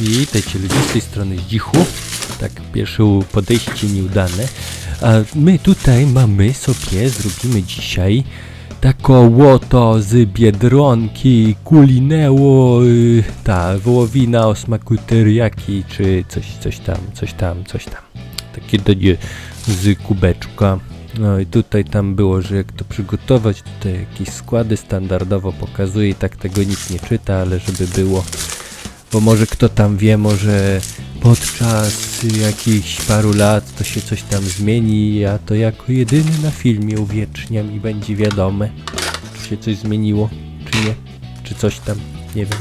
Witajcie ludzie z tej strony Zdzichu. Tak, pierwsze podejście nieudane. A my tutaj mamy sobie, zrobimy dzisiaj taką łoto z biedronki, kulinęło, y, ta wołowina o smaku teriyaki, czy coś, coś tam, coś tam, coś tam. Takie danie z kubeczka. No i tutaj tam było, że jak to przygotować, tutaj jakieś składy standardowo pokazuje tak tego nikt nie czyta, ale żeby było bo może kto tam wie, może podczas jakichś paru lat to się coś tam zmieni, ja to jako jedyny na filmie uwieczniam i będzie wiadome, czy się coś zmieniło, czy nie, czy coś tam, nie wiem.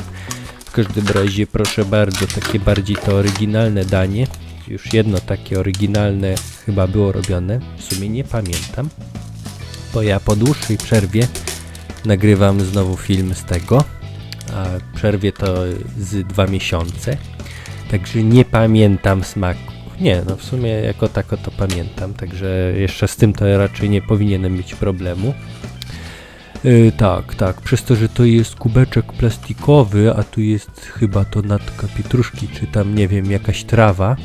W każdym razie proszę bardzo, takie bardziej to oryginalne danie. Już jedno takie oryginalne chyba było robione, w sumie nie pamiętam, bo ja po dłuższej przerwie nagrywam znowu film z tego a przerwie to z dwa miesiące. Także nie pamiętam smaku. Nie, no w sumie jako tako to pamiętam, także jeszcze z tym to raczej nie powinienem mieć problemu. Yy, tak, tak, przez to, że to jest kubeczek plastikowy, a tu jest chyba to natka pietruszki, czy tam nie wiem, jakaś trawa,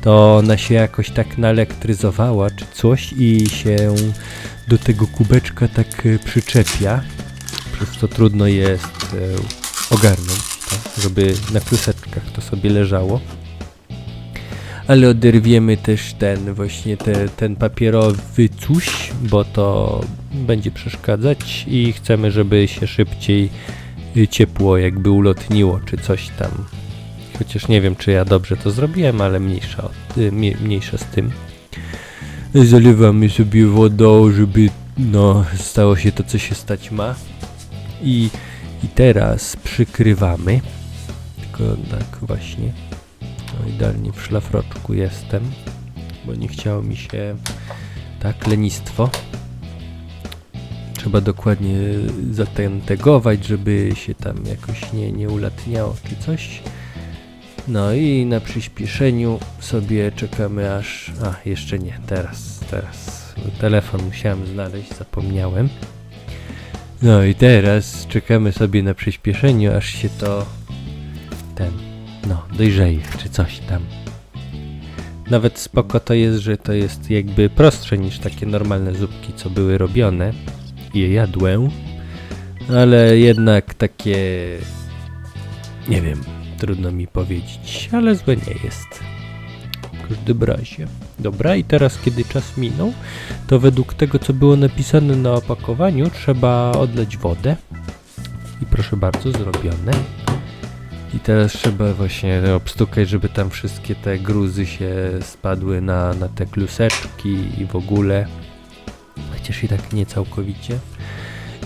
to ona się jakoś tak naelektryzowała, czy coś i się do tego kubeczka tak y, przyczepia przez co trudno jest ogarnąć to, żeby na kluseczkach to sobie leżało. Ale oderwiemy też ten właśnie te, ten papierowy coś, bo to będzie przeszkadzać i chcemy, żeby się szybciej y, ciepło jakby ulotniło, czy coś tam. Chociaż nie wiem, czy ja dobrze to zrobiłem, ale mniejsza, y, mniejsza z tym. Zalewamy sobie wodą, żeby no, stało się to, co się stać ma. I, i teraz przykrywamy. Tylko tak właśnie. No idealnie w szlafroczku jestem, bo nie chciało mi się tak lenistwo. Trzeba dokładnie zatentegować, żeby się tam jakoś nie, nie ulatniało czy coś. No i na przyspieszeniu sobie czekamy aż... A, jeszcze nie, teraz, teraz. Telefon musiałem znaleźć, zapomniałem. No i teraz czekamy sobie na przyspieszeniu, aż się to ten, no, dojrzeje, czy coś tam. Nawet spoko to jest, że to jest jakby prostsze niż takie normalne zupki, co były robione. I je jadłem. Ale jednak takie... Nie wiem, trudno mi powiedzieć, ale złe nie jest każdym razie. Dobra, i teraz kiedy czas minął, to według tego, co było napisane na opakowaniu, trzeba odleć wodę. I proszę bardzo, zrobione. I teraz trzeba właśnie obstukać, żeby tam wszystkie te gruzy się spadły na, na te kluseczki i w ogóle. Chociaż i tak nie całkowicie.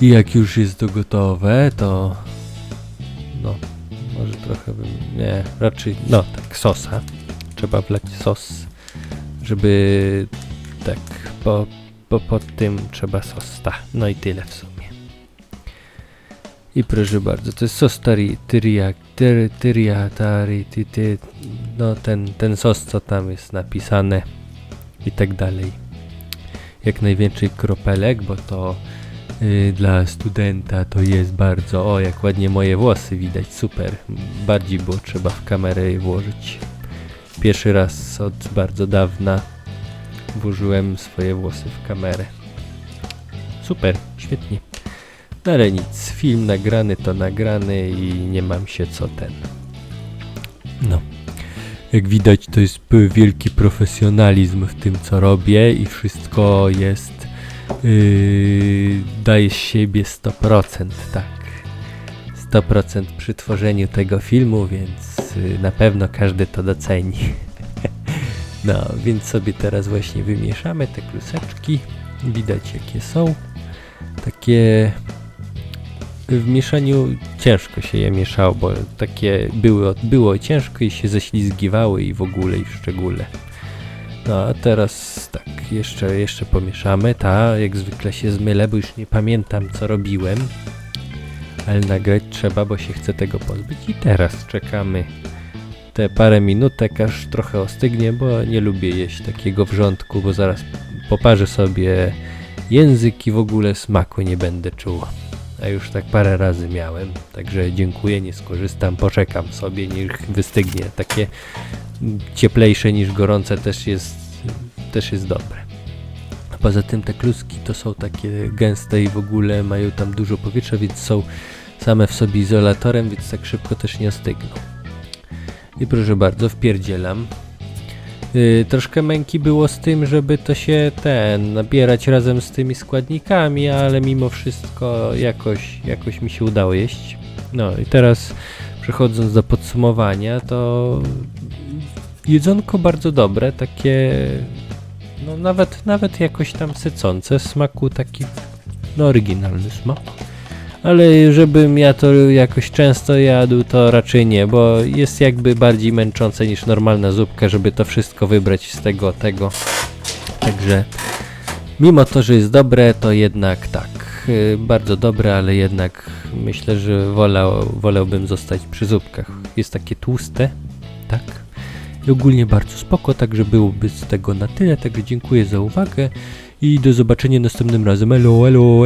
I jak już jest to gotowe, to no, może trochę bym, nie, raczej, no tak, sosa trzeba wlać sos, żeby tak, po, po, pod tym trzeba sos, ta, no i tyle w sumie. I proszę bardzo, to jest sos tari, tyria, tyria, tyria, tari, ty, ty, no ten, ten sos, co tam jest napisane i tak dalej. Jak najwięcej kropelek, bo to yy, dla studenta to jest bardzo, o jak ładnie moje włosy widać, super. Bardziej było trzeba w kamerę je włożyć. Pierwszy raz od bardzo dawna włożyłem swoje włosy w kamerę. Super, świetnie. No ale nic, film nagrany to nagrany i nie mam się co ten. No. Jak widać to jest wielki profesjonalizm w tym co robię i wszystko jest yy, daje z siebie 100%, tak. 100% przy tworzeniu tego filmu, więc Y, na pewno każdy to doceni. No, więc sobie teraz właśnie wymieszamy te kluseczki. Widać jakie są. Takie w mieszaniu ciężko się je mieszało, bo takie były, było ciężko i się ześlizgiwały i w ogóle i w szczególe. No a teraz tak, jeszcze, jeszcze pomieszamy. Ta, jak zwykle się zmylę, bo już nie pamiętam co robiłem. Ale nagrać trzeba, bo się chce tego pozbyć. I teraz czekamy te parę minutek, aż trochę ostygnie, bo nie lubię jeść takiego wrzątku, bo zaraz poparzę sobie język i w ogóle smaku nie będę czuł. a już tak parę razy miałem, także dziękuję, nie skorzystam, poczekam sobie, niech wystygnie. Takie cieplejsze niż gorące też jest, też jest dobre. Poza tym te kluski to są takie gęste i w ogóle mają tam dużo powietrza, więc są same w sobie izolatorem, więc tak szybko też nie ostygną. I proszę bardzo, wpierdzielam. Yy, troszkę męki było z tym, żeby to się ten nabierać razem z tymi składnikami, ale mimo wszystko jakoś, jakoś mi się udało jeść. No i teraz przechodząc do podsumowania, to jedzonko bardzo dobre, takie no nawet, nawet jakoś tam sycące, smaku taki no oryginalny smak. Ale żebym ja to jakoś często jadł, to raczej nie, bo jest jakby bardziej męczące niż normalna zupka, żeby to wszystko wybrać z tego, tego. Także mimo to, że jest dobre, to jednak tak, yy, bardzo dobre, ale jednak myślę, że wolał, wolałbym zostać przy zupkach. Jest takie tłuste, tak? I ogólnie bardzo spoko, także byłoby z tego na tyle, także dziękuję za uwagę i do zobaczenia następnym razem. Elo, elo,